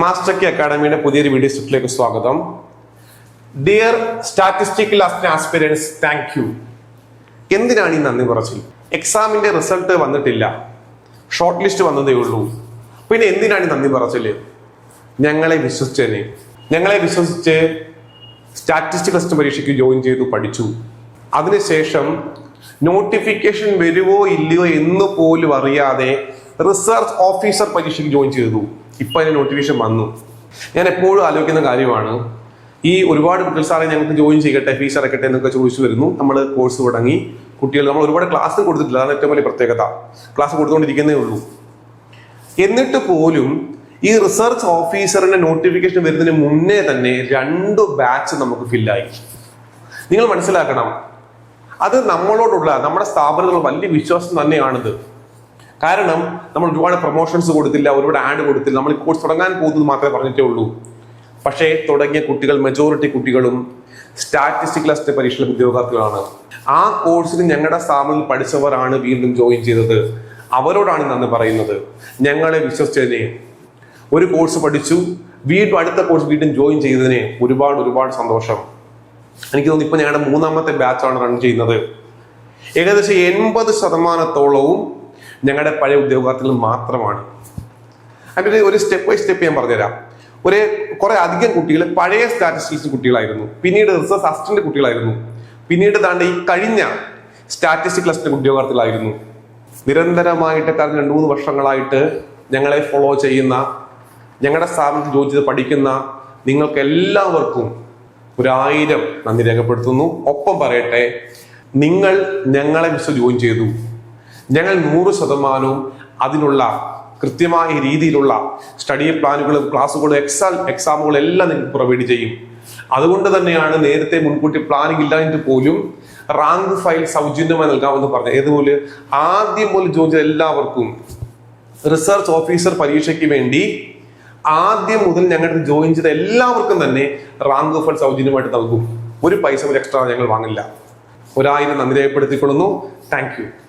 Master K അക്കാഡമിയുടെ പുതിയൊരു video സെറ്റിലേക്ക് സ്വാഗതം. Dear statistical aspirants thank you എന്തിനാണ് ഈ നന്ദി പറച്ചിൽ? എക്സാമിന്റെ റിസൾട്ട് വന്നിട്ടില്ല. ഷോർട്ട് ലിസ്റ്റ് വന്നതേ ഉള്ളൂ. പിന്നെ എന്തിനാണ് ഈ നന്ദി പറച്ചിൽ ഞങ്ങളെ വിശ്വസിച്ചതിനെ ഞങ്ങളെ വിശ്വസിച്ച് സ്റ്റാറ്റിസ്റ്റിക്കൽ ടെസ്റ്റ് പരീക്ഷയ്ക്ക് ജോയിൻ ചെയ്തു പഠിച്ചു. അതിനുശേഷം നോട്ടിഫിക്കേഷൻ വരുവോ ഇല്ലയോ എന്ന് പോലും അറിയാതെ റിസർച്ച് ഓഫീസർ പരീക്ഷയ്ക്ക് ജോയിൻ ചെയ്തു. ഇപ്പൊ അതിന് നോട്ടിഫിക്കേഷൻ വന്നു. ഞാൻ എപ്പോഴും ആലോചിക്കുന്ന കാര്യമാണ് ഈ ഒരുപാട് കുട്ടികൾ സാറേ ഞങ്ങൾക്ക് ജോയിൻ ചെയ്യട്ടെ ഫീസ് അടക്കട്ടെ എന്നൊക്കെ ചോദിച്ചു വരുന്നു. നമ്മൾ കോഴ്സ് തുടങ്ങി. കുട്ടികൾ നമ്മൾ ഒരുപാട് ക്ലാസ് കൊടുത്തിട്ടില്ല. അതാണ് ഏറ്റവും വലിയ പ്രത്യേകത. ക്ലാസ് കൊടുത്തുകൊണ്ടിരിക്കുന്നേ ഉള്ളൂ. എന്നിട്ട് പോലും ഈ റിസർച്ച് ഓഫീസറിന്റെ നോട്ടിഫിക്കേഷൻ വരുന്നതിന് മുന്നേ തന്നെ രണ്ട് ബാച്ച് നമുക്ക് ഫില്ലായി നിങ്ങൾ മനസ്സിലാക്കണം അത് നമ്മളോടുള്ള നമ്മുടെ സ്ഥാപനത്തിലുള്ള വലിയ വിശ്വാസം തന്നെയാണിത്. കാരണം നമ്മൾ ഒരുപാട് പ്രൊമോഷൻസ് കൊടുത്തില്ല ഒരുപാട് ആഡ് കൊടുത്തില്ല. നമ്മൾ കോഴ്സ് തുടങ്ങാൻ പോകുന്നത് മാത്രമേ പറഞ്ഞിട്ടേ ഉള്ളൂ. പക്ഷേ തുടങ്ങിയ കുട്ടികൾ മെജോറിറ്റി കുട്ടികളും സ്റ്റാറ്റിസ്റ്റിക് അസിസ്റ്റ് പരീക്ഷയിലെ ഉദ്യോഗാർത്ഥികളാണ്. ആ കോഴ്സിന് ഞങ്ങളുടെ സ്ഥാപനത്തിൽ പഠിച്ചവരാണ് വീണ്ടും ജോയിൻ ചെയ്തത്. അവരോടാണ് നന്ദി പറയുന്നത്. ഞങ്ങളെ വിശ്വസിച്ചതിനെ ഒരു കോഴ്സ് പഠിച്ചു വീണ്ടും അടുത്ത കോഴ്സ് വീണ്ടും ജോയിൻ ചെയ്തതിനെ ഒരുപാട് ഒരുപാട് സന്തോഷം. എനിക്ക് തോന്നുന്നു ഇപ്പൊ ഞങ്ങളുടെ മൂന്നാമത്തെ ബാച്ചാണ് റൺ ചെയ്യുന്നത്. ഏകദേശം എൺപത് ശതമാനത്തോളവും ഞങ്ങളുടെ പഴയ ഉദ്യോഗാർത്ഥികൾ മാത്രമാണ്. അതിന്റെ ഒരു സ്റ്റെപ്പ് ബൈ സ്റ്റെപ്പ് ഞാൻ പറഞ്ഞുതരാം. ഒരു കുറെ അധികം കുട്ടികൾ പഴയ സ്റ്റാറ്റിസ്റ്റിക്സ് കുട്ടികളായിരുന്നു. പിന്നീട് റിസർച്ച് അസിസ്റ്റന്റ് കുട്ടികളായിരുന്നു. പിന്നീട് താണ്ട് ഈ കഴിഞ്ഞ സ്റ്റാറ്റിസ്റ്റിക് അസിസ്റ്റന്റ് ഉദ്യോഗാർത്ഥികളായിരുന്നു. നിരന്തരമായിട്ട് കാരണം രണ്ടു മൂന്ന് വർഷങ്ങളായിട്ട് ഞങ്ങളെ ഫോളോ ചെയ്യുന്ന ഞങ്ങളുടെ സ്ഥാപനത്തിൽ ജോലി ചെയ്ത് പഠിക്കുന്ന നിങ്ങൾക്ക് എല്ലാവർക്കും ഒരായിരം നന്ദി രേഖപ്പെടുത്തുന്നു. ഒപ്പം പറയട്ടെ നിങ്ങൾ ഞങ്ങളെ വിശ്വ ജോയിൻ ചെയ്തു. ഞങ്ങൾ നൂറ് ശതമാനവും അതിനുള്ള കൃത്യമായ രീതിയിലുള്ള സ്റ്റഡി പ്ലാനുകളും ക്ലാസ്സുകളും എക്സാം എക്സാമുകളും എല്ലാം നിങ്ങൾക്ക് പ്രൊവൈഡ് ചെയ്യും. അതുകൊണ്ട് തന്നെയാണ് നേരത്തെ മുൻകൂട്ടി പ്ലാനിങ് ഇല്ലായിട്ട് പോലും റാങ്ക് ഫയൽ സൗജന്യമായി നൽകാമെന്ന് പറഞ്ഞത്. ഏതുപോലെ ആദ്യം മുതൽ ജോലി എല്ലാവർക്കും റിസർച്ച് ഓഫീസർ പരീക്ഷയ്ക്ക് വേണ്ടി ആദ്യം മുതൽ ഞങ്ങളുടെ ജോയിൻ ചെയ്ത എല്ലാവർക്കും തന്നെ റാങ്ക് ഫയൽ സൗജന്യമായിട്ട് നൽകും. ഒരു പൈസ ഒരു എക്സ്ട്രാ ഞങ്ങൾ വാങ്ങില്ല. ഒരായിരം നന്ദി രേഖപ്പെടുത്തിക്കൊള്ളുന്നു. താങ്ക്